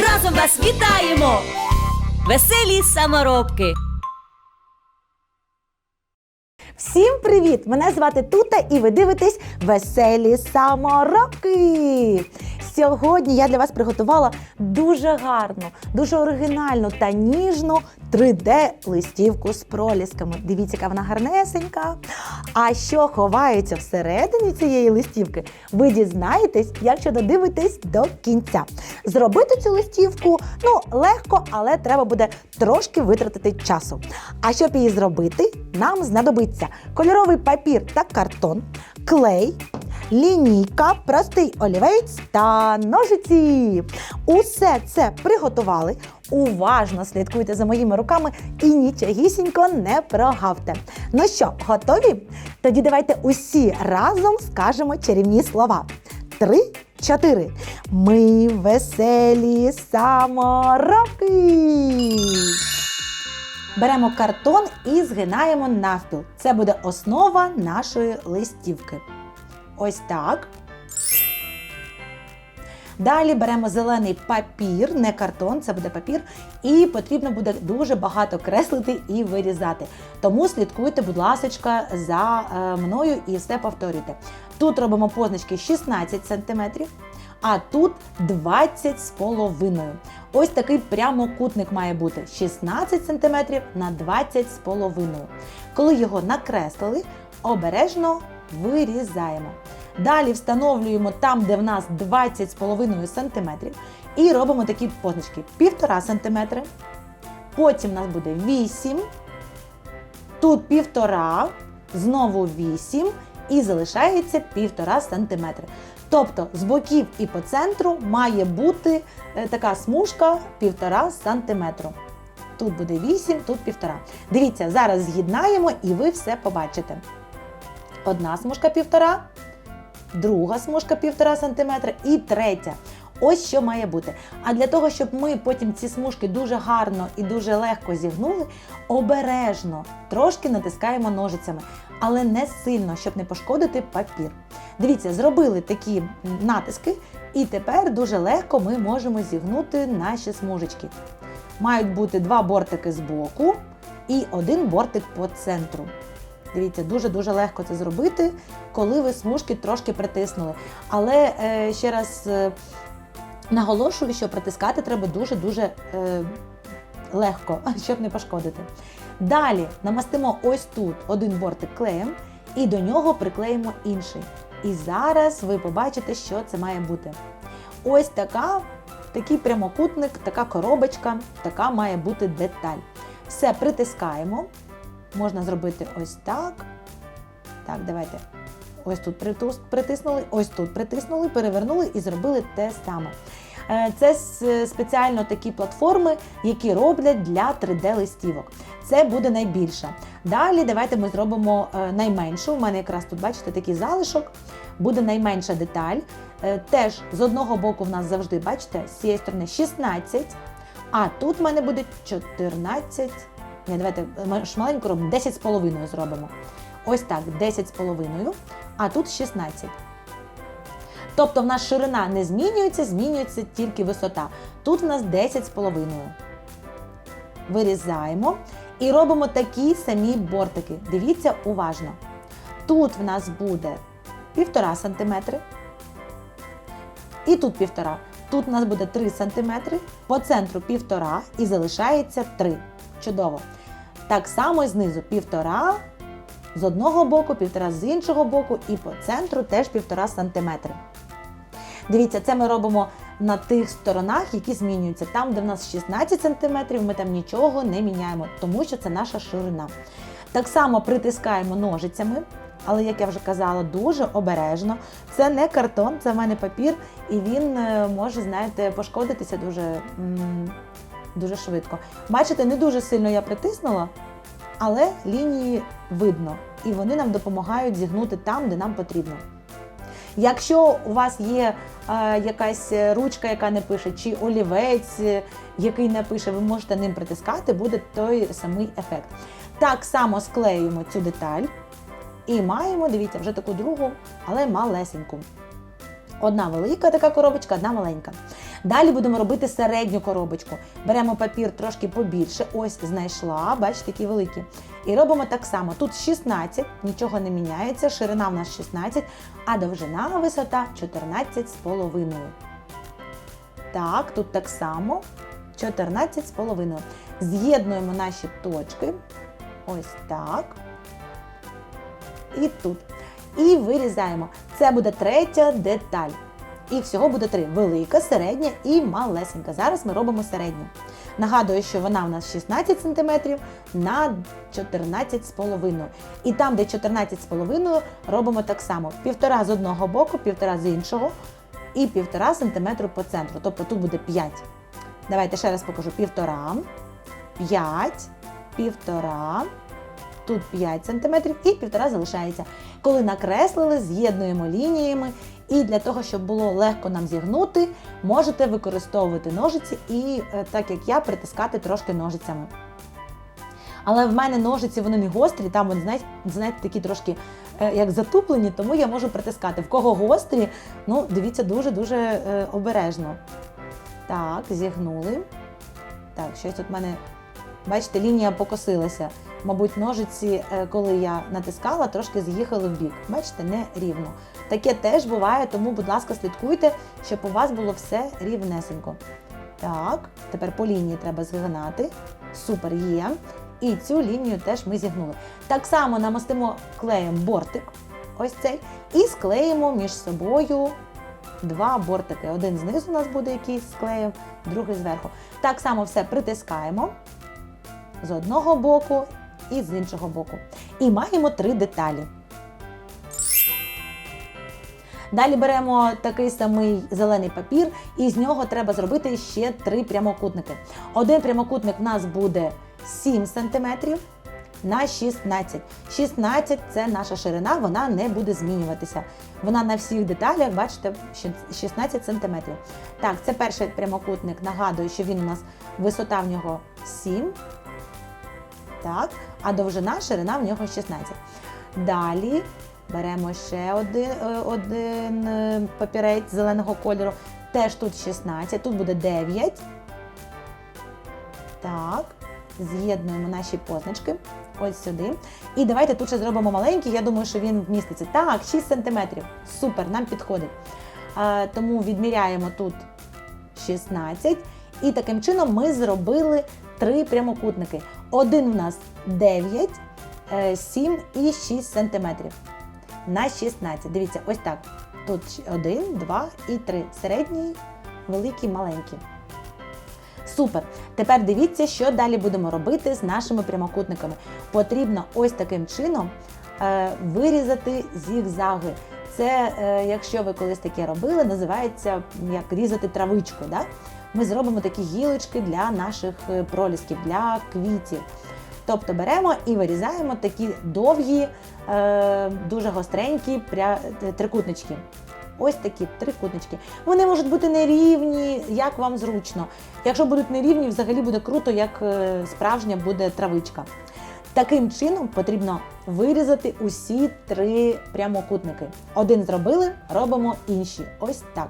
разом вас вітаємо, веселі саморобки. Всім привіт! Мене звати Тута і ви дивитесь веселі саморобки. Сьогодні я для вас приготувала дуже гарну, дуже оригінальну та ніжну 3D-листівку з пролісками. Дивіться, яка вона гарнесенька. А що ховається всередині цієї листівки, ви дізнаєтесь, якщо додивитесь до кінця. Зробити цю листівку ну, легко, але треба буде трошки витратити часу. А щоб її зробити, нам знадобиться кольоровий папір та картон, клей, лінійка, простий олівець та ножиці. Усе це приготували. Уважно слідкуйте за моїми руками і нічогісінько не прогавте. Ну що, готові? Тоді давайте усі разом скажемо чарівні слова. Три, чотири. Ми веселі самороки. Беремо картон і згинаємо навпіл. Це буде основа нашої листівки. Ось так. Далі беремо зелений папір, не картон, це буде папір, і потрібно буде дуже багато креслити і вирізати. Тому слідкуйте, будь ласка, за е, мною і все повторюйте. Тут робимо позначки 16 см, а тут 20 з половиною. Ось такий прямокутник має бути 16 см на 20 з половиною. Коли його накреслили, обережно вирізаємо. Далі встановлюємо там, де в нас 20,5 см, і робимо такі позначки 1,5 см. Потім у нас буде 8, тут 1,5, знову 8 і залишається 1,5 см. Тобто з боків і по центру має бути е, така смужка 1,5 см. Тут буде 8, тут 1,5. Дивіться, зараз з'єднаємо і ви все побачите. Одна смужка 1,5, друга смужка 1,5 см і третя. Ось що має бути. А для того, щоб ми потім ці смужки дуже гарно і дуже легко зігнули, обережно трошки натискаємо ножицями, але не сильно, щоб не пошкодити папір. Дивіться, зробили такі натиски, і тепер дуже легко ми можемо зігнути наші смужечки. Мають бути два бортики з боку і один бортик по центру. Дивіться, дуже-дуже легко це зробити, коли ви смужки трошки притиснули. Але е, ще раз е, наголошую, що притискати треба дуже-дуже е, легко, щоб не пошкодити. Далі намастимо ось тут один бортик клеєм і до нього приклеїмо інший. І зараз ви побачите, що це має бути. Ось така, такий прямокутник, така коробочка, така має бути деталь. Все притискаємо. Можна зробити ось так. Так, давайте. Ось тут притиснули, ось тут притиснули, перевернули і зробили те саме. Е, Це спеціально такі платформи, які роблять для 3D-листівок. Це буде найбільша. Далі давайте ми зробимо е, найменшу. У мене якраз тут, бачите, такий залишок. Буде найменша деталь. Е, Теж з одного боку в нас завжди, бачите, з цієї сторони 16, а тут в мене буде 14. Ні, давайте ми ж маленьку робимо, 10 з половиною зробимо. Ось так, 10 з половиною, а тут 16. Тобто в нас ширина не змінюється, змінюється тільки висота. Тут в нас 10 з половиною. Вирізаємо і робимо такі самі бортики. Дивіться уважно. Тут в нас буде 1,5 см. І тут 1,5. Тут у нас буде 3 см, по центру 1,5 і залишається 3. Чудово. Так само знизу 1,5 з одного боку, 1,5 з іншого боку, і по центру теж 1,5 см. Дивіться, це ми робимо на тих сторонах, які змінюються. Там, де в нас 16 см, ми там нічого не міняємо, тому що це наша ширина. Так само притискаємо ножицями але як я вже казала, дуже обережно. Це не картон, це в мене папір, і він е, може, знаєте, пошкодитися дуже, дуже швидко. Бачите, не дуже сильно я притиснула, але лінії видно, і вони нам допомагають зігнути там, де нам потрібно. Якщо у вас є е, якась ручка, яка не пише, чи олівець, який не пише, ви можете ним притискати, буде той самий ефект. Так само склеюємо цю деталь і маємо, дивіться, вже таку другу, але малесеньку. Одна велика така коробочка, одна маленька. Далі будемо робити середню коробочку. Беремо папір трошки побільше, ось знайшла, бачите, такі великі. І робимо так само. Тут 16, нічого не міняється, ширина в нас 16, а довжина висота 14,5. Так, тут так само 14,5. З'єднуємо наші точки. Ось так. І тут. І вирізаємо. Це буде третя деталь. І всього буде три: велика, середня і малесенька. Зараз ми робимо середню. Нагадую, що вона у нас 16 см на 14,5. І там, де 14,5, робимо так само: півтора з одного боку, півтора з іншого, і півтора см по центру. Тобто тут буде 5. Давайте ще раз покажу: півтора, 5, півтора. Тут 5 см і півтора залишається. Коли накреслили, з'єднуємо лініями. І для того, щоб було легко нам зігнути, можете використовувати ножиці і, е, так як я, притискати трошки ножицями. Але в мене ножиці вони не гострі, там вони, знаєте, знаєте, такі трошки е, як затуплені, тому я можу притискати. В кого гострі, ну дивіться дуже-дуже е, обережно. Так, зігнули. Так, щось тут в мене, бачите, лінія покосилася. Мабуть, ножиці, коли я натискала, трошки з'їхали в бік. Бачите, не рівно. Таке теж буває, тому, будь ласка, слідкуйте, щоб у вас було все рівнесенько. Так, тепер по лінії треба згинати. Супер є. І цю лінію теж ми зігнули. Так само намастимо клеєм бортик, ось цей, і склеїмо між собою два бортики. Один знизу у нас буде якийсь з клеєм, другий зверху. Так само все притискаємо з одного боку і з іншого боку. І маємо три деталі. Далі беремо такий самий зелений папір, і з нього треба зробити ще три прямокутники. Один прямокутник в нас буде 7 см на 16. 16 це наша ширина, вона не буде змінюватися. Вона на всіх деталях, бачите, 16 см. Так, це перший прямокутник. Нагадую, що він у нас висота в нього 7. Так, а довжина, ширина в нього 16. Далі беремо ще один, е, один е, папірець зеленого кольору. Теж тут 16, тут буде 9. Так, з'єднуємо наші позначки. Ось сюди. І давайте тут ще зробимо маленький. Я думаю, що він вміститься. Так, 6 см. Супер, нам підходить. Е, тому відміряємо тут 16. І таким чином ми зробили три прямокутники. Один в нас 9, е, 7 і 6 см на 16. Дивіться, ось так. Тут 1, 2 і 3. Середній, великий, маленький. Супер. Тепер дивіться, що далі будемо робити з нашими прямокутниками. Потрібно ось таким чином е, вирізати зігзаги. Це, е, якщо ви колись таке робили, називається як різати травичку. Да? Ми зробимо такі гілочки для наших е, пролісків, для квітів. Тобто беремо і вирізаємо такі довгі, е, дуже гостренькі трикутнички. Ось такі трикутнички. Вони можуть бути нерівні, як вам зручно. Якщо будуть нерівні, взагалі буде круто, як е, справжня буде травичка. Таким чином потрібно вирізати усі три прямокутники. Один зробили, робимо інші. Ось так.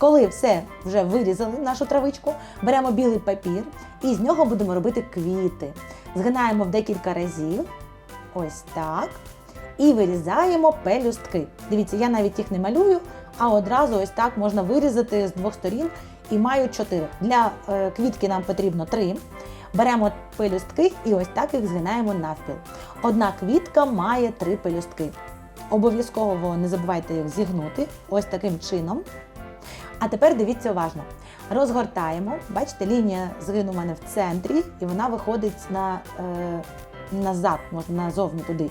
Коли все вже вирізали нашу травичку, беремо білий папір і з нього будемо робити квіти. Згинаємо в декілька разів. Ось так. І вирізаємо пелюстки. Дивіться, я навіть їх не малюю, а одразу ось так можна вирізати з двох сторін і маю чотири. Для е, квітки нам потрібно три. Беремо пелюстки і ось так їх згинаємо навпіл. Одна квітка має три пелюстки. Обов'язково не забувайте їх зігнути ось таким чином. А тепер дивіться уважно. Розгортаємо. Бачите, лінія згину у мене в центрі, і вона виходить на е, назад, можна назовні туди.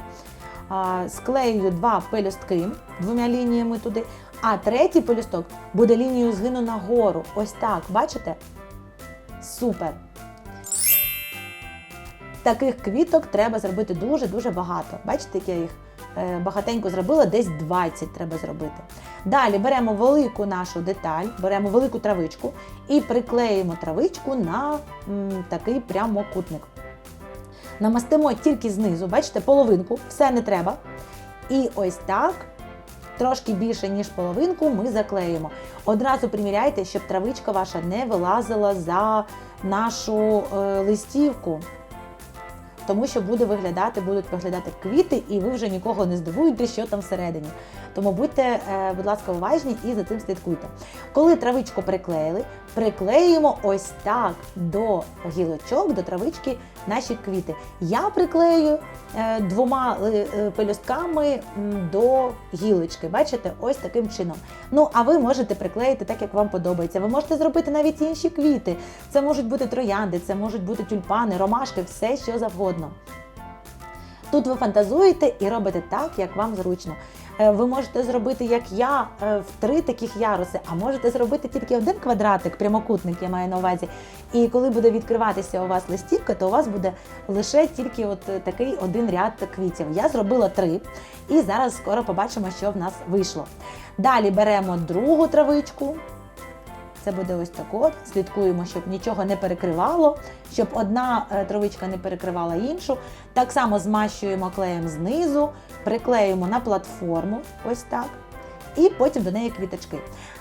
А, Склеюю два пелюстки двома лініями туди, а третій пелюсток буде лінією згину нагору. Ось так, бачите? Супер! Таких квіток треба зробити дуже-дуже багато. Бачите, як я їх багатенько зробила, десь 20 треба зробити. Далі беремо велику нашу деталь, беремо велику травичку і приклеїмо травичку на м, такий прямокутник. Намастимо тільки знизу, бачите, половинку, все не треба. І ось так, трошки більше, ніж половинку, ми заклеїмо. Одразу приміряйте, щоб травичка ваша не вилазила за нашу е, листівку. Тому що буде виглядати, будуть виглядати квіти, і ви вже нікого не здивуєте, що там всередині. Тому будьте, е, будь ласка, уважні і за цим слідкуйте. Коли травичку приклеїли, приклеїмо ось так до гілочок, до травички наші квіти. Я приклею е, двома е, пелюстками до гілочки. Бачите, ось таким чином. Ну, а ви можете приклеїти так, як вам подобається. Ви можете зробити навіть інші квіти. Це можуть бути троянди, це можуть бути тюльпани, ромашки, все що завгодно. Тут ви фантазуєте і робите так, як вам зручно. Е, Ви можете зробити, як я, е, в три таких яруси, а можете зробити тільки один квадратик, прямокутник, я маю на увазі. І коли буде відкриватися у вас листівка, то у вас буде лише тільки от е, такий один ряд квітів. Я зробила три, і зараз скоро побачимо, що в нас вийшло. Далі беремо другу травичку. Це буде ось так от. Слідкуємо, щоб нічого не перекривало, щоб одна е, травичка не перекривала іншу. Так само змащуємо клеєм знизу, приклеюємо на платформу, ось так. І потім до неї квіточки.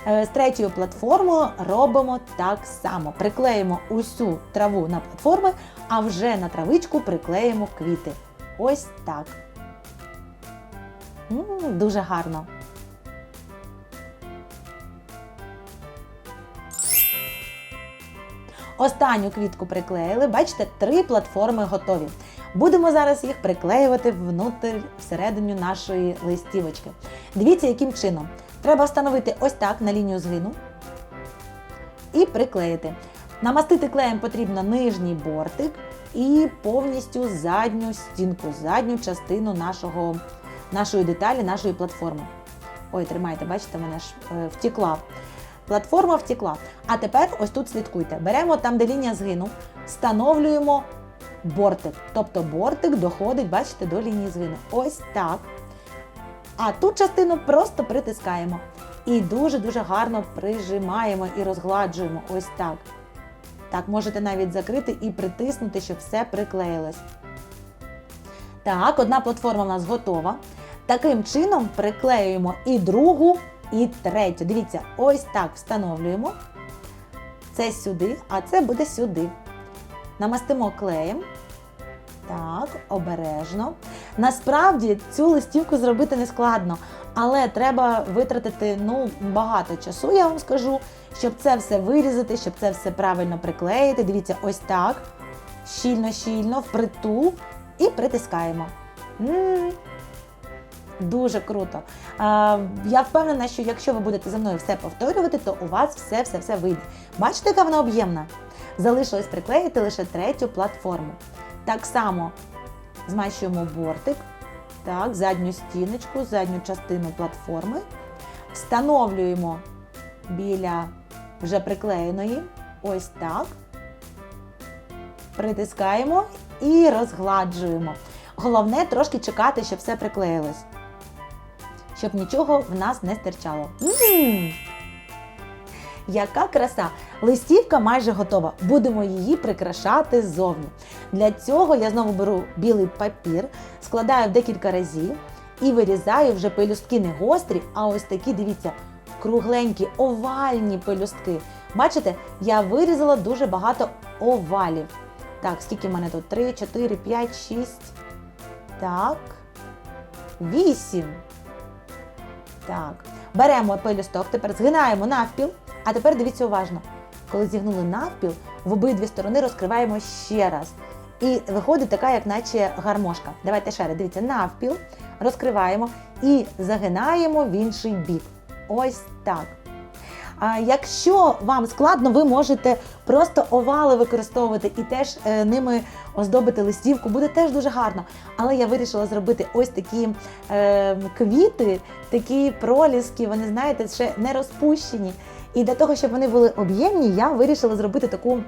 Е, З третьою платформою робимо так само. Приклеїмо усю траву на платформи, а вже на травичку приклеїмо квіти. Ось так. М, Дуже гарно. Останню квітку приклеїли. Бачите, три платформи готові. Будемо зараз їх приклеювати внутрі всередину нашої листівочки. Дивіться, яким чином. Треба встановити ось так на лінію згину і приклеїти. Намастити клеєм потрібно нижній бортик і повністю задню стінку, задню частину нашого, нашої деталі, нашої платформи. Ой, тримайте, бачите, мене ж е, втекла. Платформа втекла. А тепер ось тут слідкуйте. Беремо там, де лінія згину, встановлюємо бортик. Тобто бортик доходить, бачите, до лінії згину. Ось так. А ту частину просто притискаємо. І дуже-дуже гарно прижимаємо і розгладжуємо. Ось так. Так, можете навіть закрити і притиснути, щоб все приклеїлось. Так, одна платформа у нас готова. Таким чином приклеюємо і другу, і третю. Дивіться, ось так встановлюємо. Це сюди, а це буде сюди. Намастимо клеєм. Так, обережно. Насправді цю листівку зробити не складно, але треба витратити ну, багато часу, я вам скажу, щоб це все вирізати, щоб це все правильно приклеїти. Дивіться, ось так. Щільно-щільно, впритул і притискаємо. М, Дуже круто. А, я впевнена, що якщо ви будете за мною все повторювати, то у вас все-все-все вийде. Бачите, яка вона об'ємна? Залишилось приклеїти лише третю платформу. Так само змащуємо бортик, так, задню стіночку, задню частину платформи. Встановлюємо біля вже приклеєної. Ось так. Притискаємо і розгладжуємо. Головне трошки чекати, щоб все приклеїлось. Щоб нічого в нас не стирчало. М! Яка краса! Листівка майже готова. Будемо її прикрашати ззовні. Для цього я знову беру білий папір, складаю в декілька разів і вирізаю вже пелюстки не гострі, а ось такі, дивіться, кругленькі, овальні пелюстки. Бачите, я вирізала дуже багато овалів. Так, скільки в мене тут? 3, 4, 5, 6. Так. 8. Так. Беремо пелюсток, тепер згинаємо навпіл. А тепер дивіться уважно. Коли зігнули навпіл, в обидві сторони розкриваємо ще раз. І виходить така, як наче гармошка. Давайте ще раз, дивіться, навпіл, розкриваємо і загинаємо в інший бік. Ось так. Якщо вам складно, ви можете просто овали використовувати і теж е, ними оздобити листівку. Буде теж дуже гарно. Але я вирішила зробити ось такі е, квіти, такі проліски. Вони знаєте, ще не розпущені. І для того, щоб вони були об'ємні, я вирішила зробити таку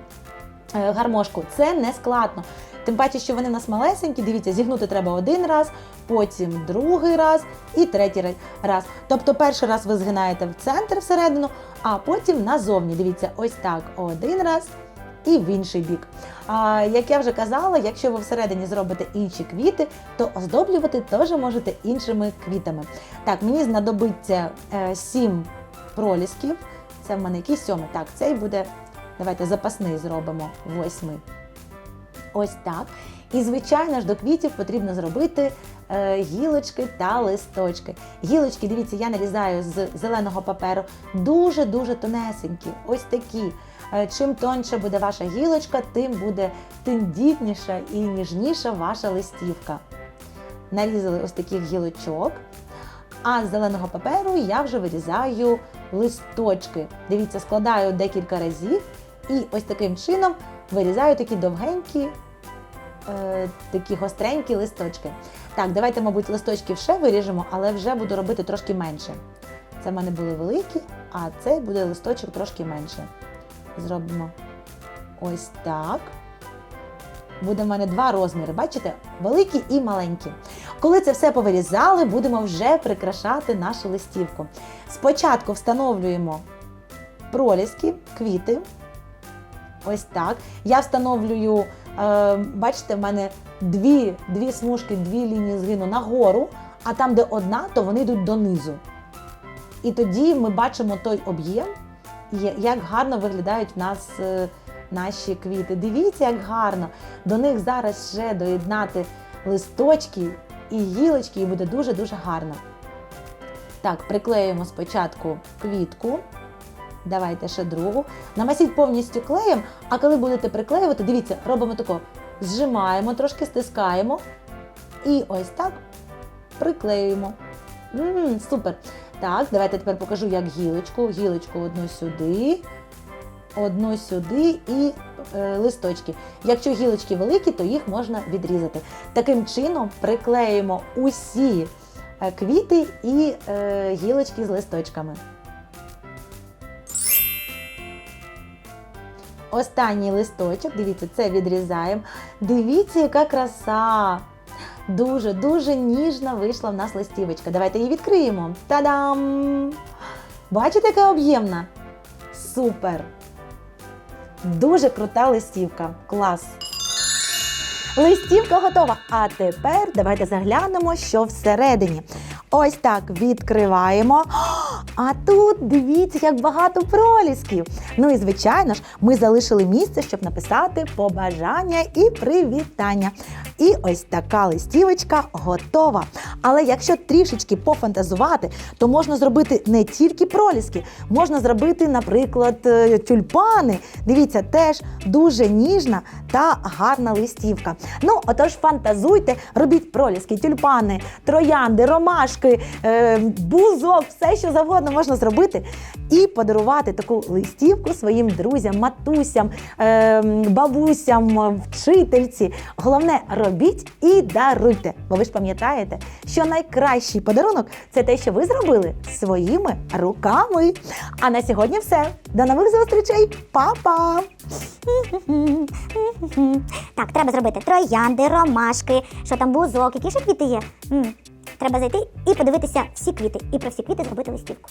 е, гармошку. Це не складно. Тим паче, що вони в нас малесенькі, дивіться, зігнути треба один раз, потім другий раз і третій раз. Тобто перший раз ви згинаєте в центр всередину, а потім назовні. Дивіться, ось так один раз і в інший бік. А, як я вже казала, якщо ви всередині зробите інші квіти, то оздоблювати теж можете іншими квітами. Так, мені знадобиться е, сім пролісків. Це в мене якийсь сьомий. Так, цей буде. Давайте запасний зробимо восьмий. Ось так. І, звичайно ж, до квітів потрібно зробити е, гілочки та листочки. Гілочки, дивіться, я нарізаю з зеленого паперу дуже-дуже тонесенькі, ось такі. Е, чим тоньше буде ваша гілочка, тим буде тендітніша і ніжніша ваша листівка. Нарізали ось таких гілочок. А з зеленого паперу я вже вирізаю листочки. Дивіться, складаю декілька разів і ось таким чином вирізаю такі довгенькі, е, такі гостренькі листочки. Так, давайте, мабуть, листочків ще виріжемо, але вже буду робити трошки менше. Це в мене були великі, а цей буде листочок трошки менше. Зробимо ось так. Буде в мене два розміри, бачите? Великі і маленькі. Коли це все повирізали, будемо вже прикрашати нашу листівку. Спочатку встановлюємо проліски, квіти. Ось так. Я встановлюю, е, бачите, в мене дві, дві смужки, дві лінії згину нагору, а там, де одна, то вони йдуть донизу. І тоді ми бачимо той об'єм, як гарно виглядають в нас е, наші квіти. Дивіться, як гарно. До них зараз ще доєднати листочки і гілочки, і буде дуже-дуже гарно. Так, приклеюємо спочатку квітку. Давайте ще другу. Намасіть повністю клеєм, а коли будете приклеювати, дивіться, робимо тако. Зжимаємо, трошки стискаємо. І ось так приклеюємо. м супер. Так, давайте тепер покажу, як гілочку. Гілочку одну сюди, одну сюди і е, листочки. Якщо гілочки великі, то їх можна відрізати. Таким чином приклеїмо усі е, квіти і е, гілочки з листочками. Останній листочок, дивіться, це відрізаємо. Дивіться, яка краса! Дуже, дуже ніжна вийшла в нас листівочка. Давайте її відкриємо. Та-дам! Бачите, яка об'ємна? Супер! Дуже крута листівка. Клас! Листівка готова. А тепер давайте заглянемо, що всередині. Ось так відкриваємо. А тут дивіться, як багато пролісків. Ну і звичайно ж, ми залишили місце, щоб написати побажання і привітання. І ось така листівочка готова. Але якщо трішечки пофантазувати, то можна зробити не тільки проліски, можна зробити, наприклад, е, тюльпани. Дивіться, теж дуже ніжна та гарна листівка. Ну, отож, фантазуйте, робіть проліски, тюльпани, троянди, ромашки, е, бузок, все, що завгодно можна зробити, і подарувати таку листівку своїм друзям, матусям, е, бабусям, вчительці. Головне, робіть і даруйте. Бо ви ж пам'ятаєте, що найкращий подарунок це те, що ви зробили своїми руками. А на сьогодні все. До нових зустрічей, Па-па! Так, треба зробити троянди, ромашки, що там бузок, які ще квіти є. Треба зайти і подивитися всі квіти, і про всі квіти зробити листівку.